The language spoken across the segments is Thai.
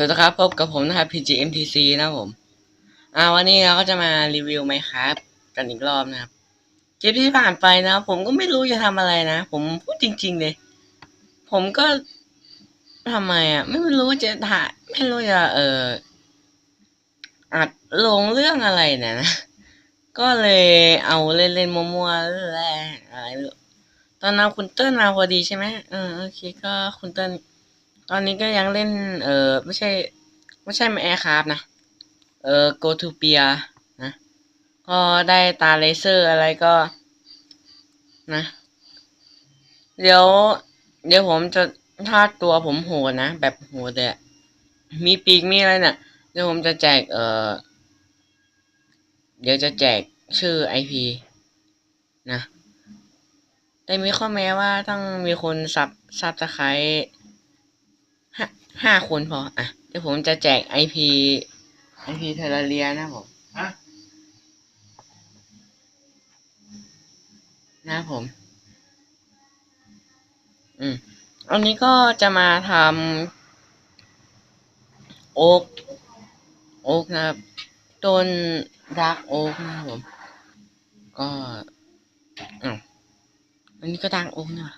สวัสดีครับพบกับผมนะครับ PGMTC นะผม อ่าวันนี้เราก็จะมารีวิวไหมครับกันอีกรอบนะครับคลิปที่ผ่านไปนะผมก็ไม่รู้จะทำอะไรนะ ผมพูดจริง ๆ เลย ผมก็ทำไมอะ ไม่รู้จะถ่ายไม่รู้จะเอออัดลงเรื่องอะไรเนี่ยนะ ก็เลยเอาเล่นๆมัวๆแหละอะไรไม่รู้ตอนนั้นคุณเติ้ลมาพอดีใช่ไหมเออโอเคก็คุณเติ้ล ตอนนี้ก็ยังเล่น เออไม่ใช่ ไม่ใช่มาแอร์คราฟนะ เออ go to p i a นะ ก็ได้ตาเลเซอร์อะไรก็นะ เดี๋ยว เดี๋ยวผมจะถ้าตัวผมโหดนะ แบบโหดเลยอะมีปีกมีอะไรเนี่ยเดี๋ยวผมจะแจก เออเดี๋ยวจะแจกชื่อ IP นะ แต่มีข้อแม้ว่าต้องมีคนสับสับตะไคร้ ห้าคนพอ อะ เดี๋ยวผมจะแจก IP IP เทเลเรียนะผมฮะนะผม อืมอันนี้ก็จะมาทำโอ๊ก โอ๊กนะครับ ต้นรักโอ๊กนะครับผม ก็อ้าวอันนี้ก็ดักโอ๊กนะ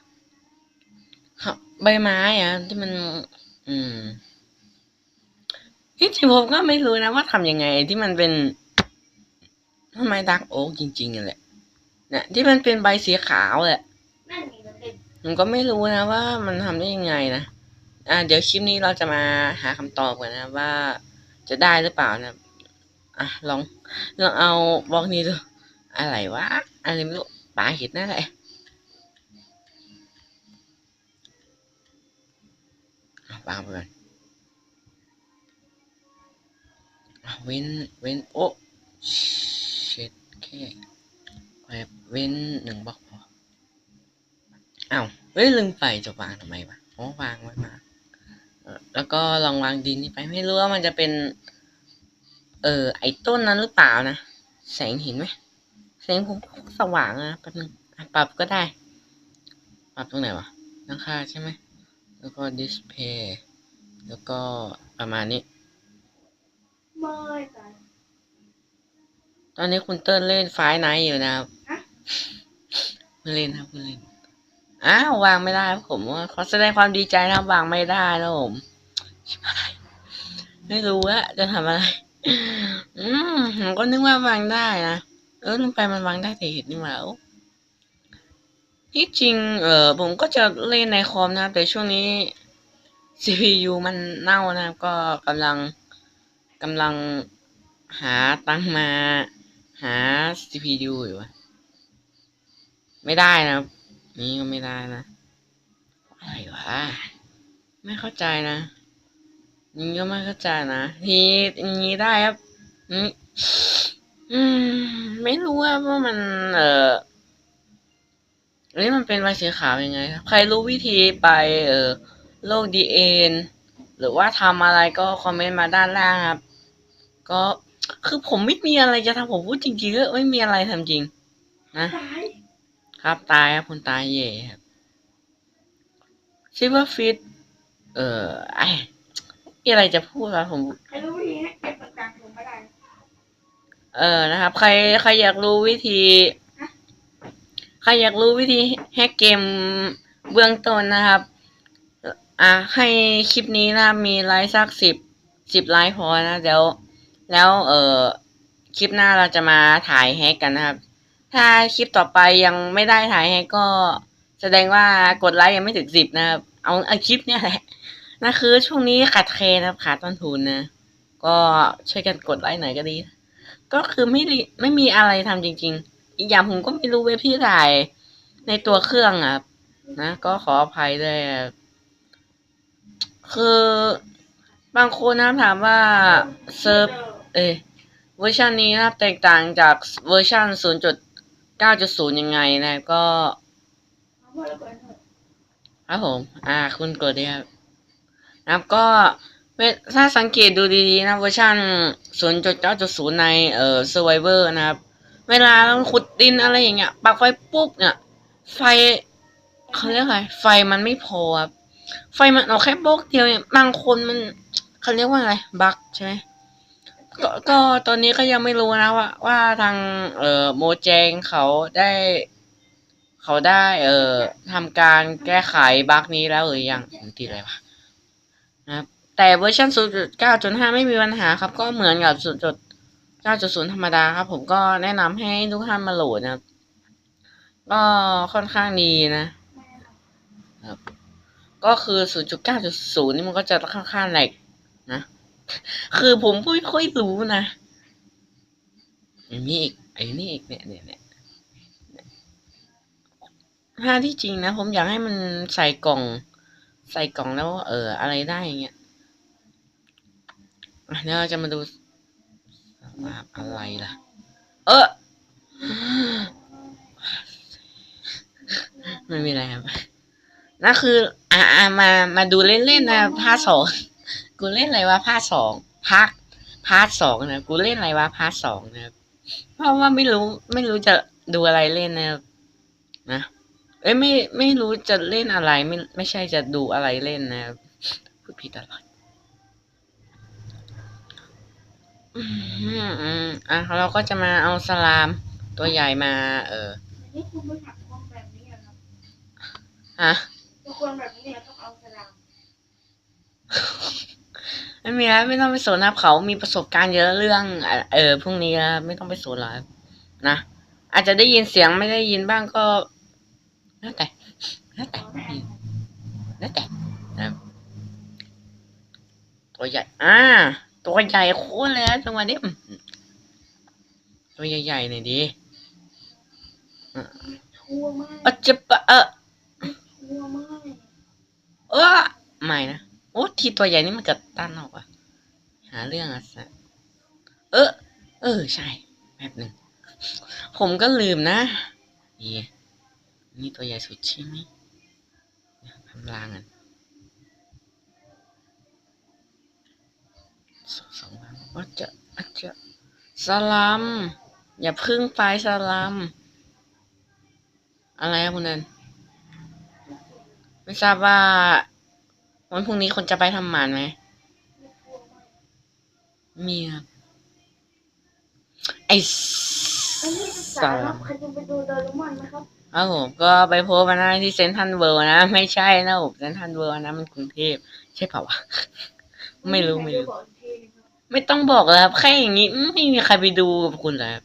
ครับ ใบไม้อะที่มัน อืมที่จริงผมก็ไม่รู้นะว่าทำยังไงที่มันเป็นทำไมดักโอ๊กจริงๆนั่นแหละเนี่ยที่มันเป็นใบสีขาวแหละนั่นนี่มันเป็นผมก็ไม่รู้นะว่ามันทำได้ยังไงนะอ่า เดี๋ยวคลิปนี้เราจะมาหาคำตอบกันนะว่า จะได้หรือเปล่านะอะลองลองเอาบล็อกนี้ดูอะไรวะอะไรไม่รู้ปลาเห็ดนั่นแหละ วางไปก่อนเว้น เว้น โอ้เช็ดแค่เว้นหนึ่งบล็อกพออ้าวเฮ้ยลืมไปจะวางทำไมวะอ๋อวางไว้มาแล้วก็ลองวางดินนี่ไปไม่รู้ว่ามันจะเป็น เออไอต้นนั้นหรือเปล่านะ แสงเห็นไหมแสงผมสว่างนะแป๊บนึงปรับก็ได้ ปรับตรงไหนวะตั้งค่าใช่ไหม แล้วก็ดิสเพย์แล้วก็ประมาณนี้ไม่ตายตอนนี้คุณเติ้ลเล่นไฟไนท์อยู่นะครับฮะไม่เล่นครับไม่เล่นอ้าววางไม่ได้ครับผมว่าขอแสดงความดีใจนะครับวางไม่ได้นะผมชิบหายไม่รู้ว่าจะทำอะไร อืมผมก็นึกว่าวางได้นะเออลงไปมันวางได้แต่เห็นนี่หว่าโอ้ ที่จริง เออผมก็จะเล่นในคอมนะครับ แต่ช่วงนี้ CPU มันเน่านะครับ ก็กำลังกำลังหาตั้งมาหา CPU อยู่อะไม่ได้นะครับ นี่ก็ไม่ได้นะ อะไรวะ ไม่เข้าใจนะนี่ก็ไม่เข้าใจนะทีนี้ได้ครับ อืมไม่รู้ว่ามัน เออ อันนี้มันเป็นใบสีขาวยังไงครับใครรู้วิธีไปเออโลกดีเอ็นหรือว่าทำอะไรก็คอมเมนต์มาด้านล่างครับ ก็คือผมไม่มีอะไรจะทำผมพูดจริงๆก็ไม่มีอะไรทำจริง นะตายครับตายครับคุณตายเย่ครับซิเวอร์ฟิตเอ่อไอมีอะไรจะพูดครับผมใครรู้วิธีให้เก็บปากกาลงไม่ได้เออนะครับ ใครใครอยากรู้วิธี ใครอยากรู้วิธีแฮกเกมเบื้องต้นนะครับ อะให้คลิปนี้นะมีไลค์สักสิบสิบไลค์พอนะเดี๋ยวแล้วเออคลิปหน้าเราจะมาถ่ายแฮกกันนะครับ ถ้าคลิปต่อไปยังไม่ได้ถ่ายแฮกก็แสดงว่ากดไลค์ยังไม่ถึงสิบนะครับ เอาเอาคลิปเนี่ยแหละนะคือช่วงนี้ขาดเคนะครับขาดต้นทุนนะ ก็ช่วยกันกดไลค์หน่อยก็ดี ก็คือไม่ไม่มีอะไรทำจริง ๆ อีกอย่างผมก็ไม่รู้เว็บที่ถ่าย ในตัวเครื่องอะครับนะก็ขออภัยด้วยคือบางคนนะถามว่าเซิร์ฟเอเวอร์ชันนี้นะครับแตกต่างจากเวอร์ชัน0.9.0 ยังไงนะก็ครับผม อ่า คุณกดเลยครับนะครับก็เวถ้าสังเกตดูดีๆนะเวอร์ชัน0.9.0 ในเอ่อ Survivor นะครับ เวลาเราขุดดินอะไรอย่างเงี้ยปักไฟปุ๊บเนี่ย ไฟเขาเรียกอะไรไฟมันไม่พอครับไฟมันเอาแค่โบกเดียวเนี่ยบางคนมันเขาเรียกว่าอะไรบั๊กใช่ไหมก็ก็ตอนนี้ก็ยังไม่รู้นะว่า ว่าทางเอ่อโมเจงเขาได้ เขาได้เอ่อทำการแก้ไขบั๊กนี้แล้วหรือยังผมติดอะไรวะนะครับแต่เวอร์ชัน0.9.5 ไม่มีปัญหาครับ ก็เหมือนกับ 0. 9.0 ธรรมดาครับ ผมก็แนะนำให้ทุกท่านมาโหลดนะครับ ก็ค่อนข้างดีนะครับ ก็คือ 0.9.0 นี่มันก็จะค่อนข้างแหลกนะ คือผมไม่ค่อยรู้นะไอ้นี่อีกไอ้นี่อีกเนี่ยเนี่ยเนี่ยถ้าที่จริงนะ ผมอยากให้มันใส่กล่อง ใส่กล่องแล้ว เออ อะไรได้อย่างเงี้ยเดี๋ยวเราจะมาดู ว่าอะไรล่ะ เออไม่มีอะไรครับนั่นคืออ่าอ่ามา มาดูเล่นๆนะภาคสองกูเล่นอะไรวะภาคสองภาคพาร์ทสองนะกูเล่นอะไรวะพาร์ทสองนะครับเพราะว่าไม่รู้ไม่รู้จะดูอะไรเล่นนะครับนะเอ้ยไม่ไม่รู้จะเล่นอะไรไม่ไม่ใช่จะดูอะไรเล่นนะครับพูดผิดตลอด อืมอืมอะเราก็จะมาเอาสลามตัวใหญ่มา เออนี่คุณไม่ถักคนแบบนี้เหรอครับฮะทุกคนแบบนี้ต้องเอาสลามไม่มีแล้วไม่ต้องไปสนนะครับเขามีประสบการณ์เยอะเรื่อง เอ่อเออพวกนี้แล้วไม่ต้องไปสนหรอกครับนะอาจจะได้ยินเสียงไม่ได้ยินบ้างก็แล้วแต่แล้วแต่อืมแล้วแต่นะครับตัวใหญ่อ่า ตัวใหญ่โคตรเลยนะจังหวะนี้อืมตัวใหญ่ๆหน่อยดีชั่วมากเออจะปะเออชั่วมากเออไม่นะโอ้ทีตัวใหญ่นี่มันเกิดต้านออกอะหาเรื่องอะสัสเออ เออใช่แป๊บหนึ่งผมก็ลืมนะนี่นี่ตัวใหญ่สุดใช่ไหมทำลางกันสอง สองพันว่าจะอาจจะสลัม อย่าพึ่งไปสลัม อะไรคุณเดินไม่ทราบว่า วันพรุ่งนี้คนจะไปทำหมันไหมชั่วมากมีครับไอ้อันนี้ศึกสษาคลัรับมใครจะไปดูโดเรมอนนะครับครับผมก็ไปโพสมาได้ที่เซนทันเวิลด์นะ ไม่ใช่นะผมเซนทันเวิลด์นะมันกรุงเทพใช่เปล่าวะ ไม่รู้ไม่รู้ ไม่ต้องบอกเลยครับ แค่อย่างนี้ไม่มีใครไปดูกับคุณเลยครับ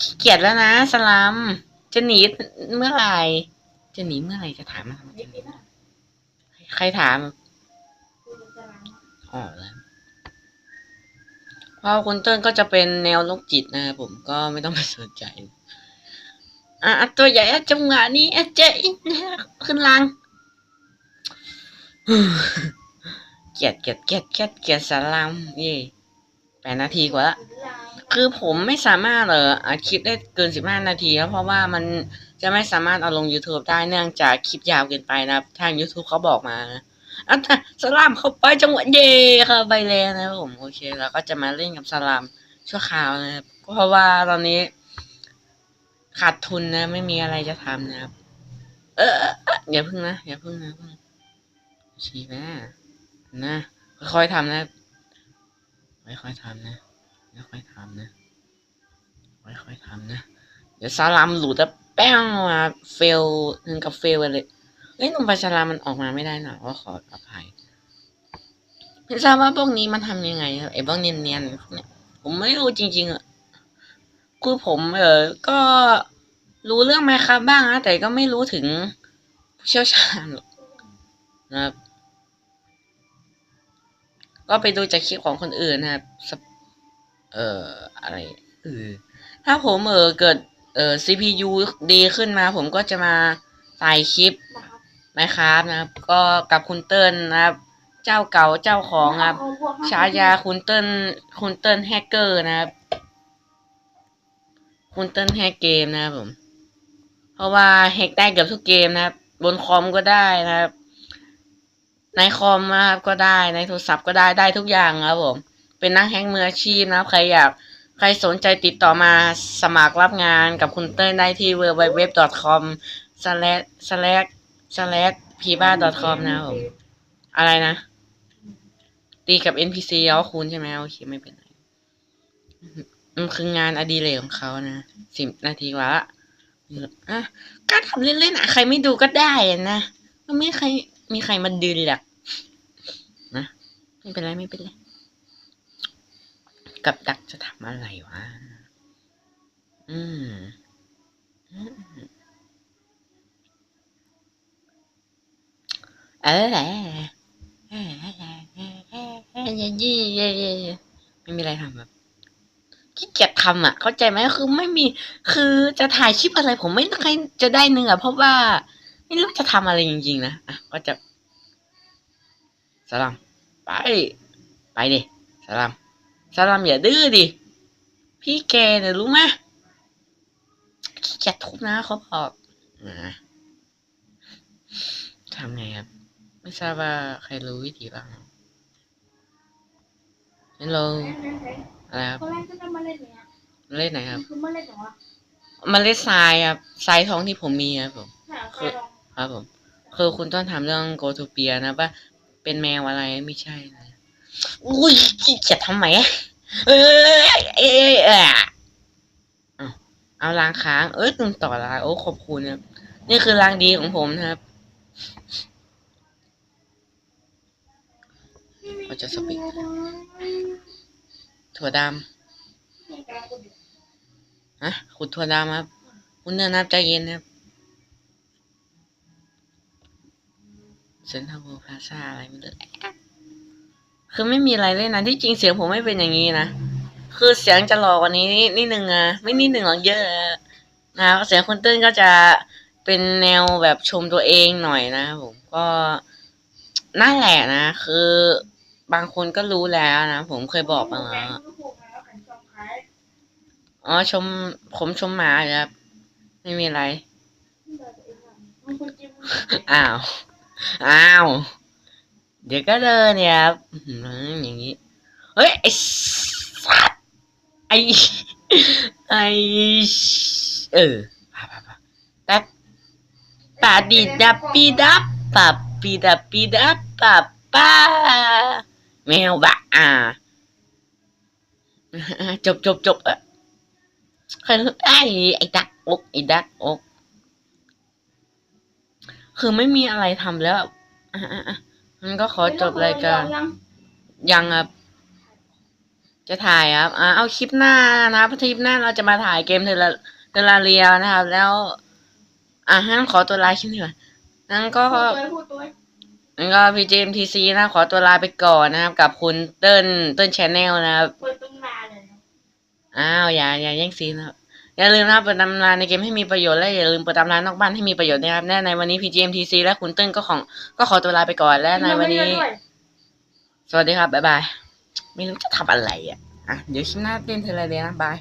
ขี้เกียจแล้วนะสลัมจะหนีเมื่อไหร่จะหนีเมื่อไหร่จะถามมาทำไมนี่จะหนีพี่นะใครถามดูสลามอ๋อแล้วเพราะคุณเติ้ลก็จะเป็นแนวโรคจิตนะครับผมก็ไม่ต้องไปสนใจ อะอะตัวใหญ่อะจังหวะนี้อะเจ๊ขึ้นลัง เกลียดเกลียดเกลียดเกลียดเกลียดสารามเย่แปดนาทีกว่าละสลามคือผมไม่สามารถเอออัดคลิปได้เกินสิบห้านาทีแล้วเพราะว่ามันจะไม่สามารถเอาลง YouTube ได้เนื่องจากคลิปยาวเกินไปนะครับทาง YouTube เขาบอกมานะอะถ้าสลามเข้าไปจังหวะเย่เข้าไปแล้วนะครับผมโอเคแล้วก็จะมาเล่นกับสลามชั่วคราวนะครับเพราะว่าตอนนี้ ขาดทุนนะ ไม่มีอะไรจะทำนะครับ เออเออเอออย่าพึ่งนะอย่าพึ่งนะพึ่งชี้ไปนะ นะค่อยๆทำนะค่อยๆทำนะค่อยๆทำนะค่อยๆทำนะ เดี๋ยวซาลามหลุดแล้วแป้งมาเฟลถึงกับเฟลเลยเอ้ยนมปลาชลามมันออกมาไม่ได้หน่อยว่าขออภัยไม่ทราบว่าพวกนี้มันทำยังไงครับไอ้พวกเนียนๆเนี้ยผมไม่รู้จริง ๆอะคือผมเออก็รู้เรื่องไหมครับบ้างนะแต่ก็ไม่รู้ถึงผู้เชี่ยวชาญหรอกนะครับ ก็ไปดูจากคลิปของคนอื่นนะครับสปเอ่ออะไรเออถ้าผมเออเกิดเอ่อ CPU ดีขึ้นมา ผมก็จะมาใส่คลิปนะครับนะครับนะครับ ก็กับคุณเติ้ลนะครับ เจ้าเก่าเจ้าของครับฉายาคุณเติ้ลคุณเติ้ลแฮกเกอร์นะครับ คุณเติ้ลแฮกเกมนะครับผม เพราะว่าแฮกได้เกือบทุกเกมนะครับ บนคอมก็ได้นะครับ ในคอมนะครับก็ได้ในโทรศัพท์ก็ได้ได้ทุกอย่างครับผม เป็นนักแฮกมืออาชีพนะครับ ใครอยากใครสนใจติดต่อมาสมัครรับงานกับคุณเติ้ลได้ที่ www.com slash slash slash p b a com นะครับผมอะไรนะ ตีกับ NPC แล้วคูณใช่ไหมโอเคไม่เป็นไรมันคืองานอดิเรกของเขานะสิบนาทีกว่าละอะก็ทำเล่นๆอะ ใครไม่ดูก็ได้อะนะมันไม่ใคร มีใครมาดืนหรอกนะไม่เป็นไรไม่เป็นไรกับดักจะทำอะไรวะ อืมอืมเออแหละเออแหละเออเออเออเย่เย่เย่เย่ไม่มีอะไรทำแบบขี้เกียจทำอะ เข้าใจไหมคือไม่มี คือจะถ่ายคลิปอะไรผมไม่เคยจะได้เนื้อเพราะว่า ไม่รู้จะทำอะไรจริงๆนะอะก็จะสลัมไป ไปดิสลัมสลัมอย่าดื้อดิ พี่แกเนี่ยรู้ไหมขี้เกียจทุบนะเขาบอกนะทำไงครับ ไม่ทราบว่าใครรู้วิธีบ้างฮัลโหลไหนไหนไหนอะไรครับคนแรกก็จะมาเล่นเนี่ยเล่นไหนครับคือมาเล่นเหรอวะมันเล่นทรายครับทรายทองที่ผมมีครับผมหาใครลอง ครับผมคือคุณต้องทำเรื่องโกทูเปียนะว่าเป็นแมวอะไรไม่ใช่นะอุ้ยขี้เกียจทำไมเอ้ยเอ้ยเอ้ยเอาเอาล้างค้าง เอ้ยตึงต่อล้างโอ้ขอบคุณครับนี่คือล้างดีของผมนะครับเขาจะสปีดถั่วดำฮะขุดถั่วดำครับ คุณเนื้อนับใจเย็นครับ เซนทรัลเวิลด์พลาซ่าอะไรไม่รู้แอะคือไม่มีอะไรเลยนะที่จริงเสียงผมไม่เป็นอย่างนี้นะ คือเสียงจะหลอกกว่านี้นิดนึงอะไม่นิดนึงหรอกเยอะอะนะเสียงคุณเติ้ลก็จะเป็นแนวแบบชมตัวเองหน่อยนะครับผมก็นั่นแหละนะ คือบางคนก็รู้แล้วนะ ผมเคยบอกมาแล้วอ๋อชมผมชมหมาอยู่ครับ ไม่มีอะไร อ้าว อ้าว เดี๋ยวก็เดินเนี่ยครับอย่างนี้ เฮ้ย ไอ้สัตว์ไอ้ไอ้เออปะปะปะแต่ปาดีดับปีดับปับปีดับปีดับปับป้าแมวบะอ่าจบจบจบออใครไอ้ไอ้ดักอกไอ้ดักอก คือไม่มีอะไรทำแล้วอะอะอะมันก็ขอจบรายการยังครับ จะถ่ายครับ อ่าเอาคลิปหน้านะครับคลิปหน้าเราจะมาถ่ายเกมเทอร์เทอร์เรียนะครับ แล้ว อะงั้นขอตัวลาคลิปนี้ก่อนงั้นก็พูดตัวงั้นก็พีเจมทีซีนะ ขอตัวลาไปก่อนนะครับ กับคุณเติ้ลเติ้ลชแนลนะครับเปิดตุ้งนาเลยอ้าวอย่าอย่าแย่งซีนนะครับ อย่าลืมนะครับเปิดตำนานในเกมให้มีประโยชน์และอย่าลืมเปิดตำนานนอกบ้านให้มีประโยชน์นะครับแน่ในวันนี้ PGMTC และคุณเติ้ลก็ของก็ขอตัวลาไปก่อนและในวันนี้ สวัสดีครับบ๊ายบายไม่รู้จะทำอะไรอะอะเดี๋ยวคลิปหน้าเต้นเทเลเดียนะบาย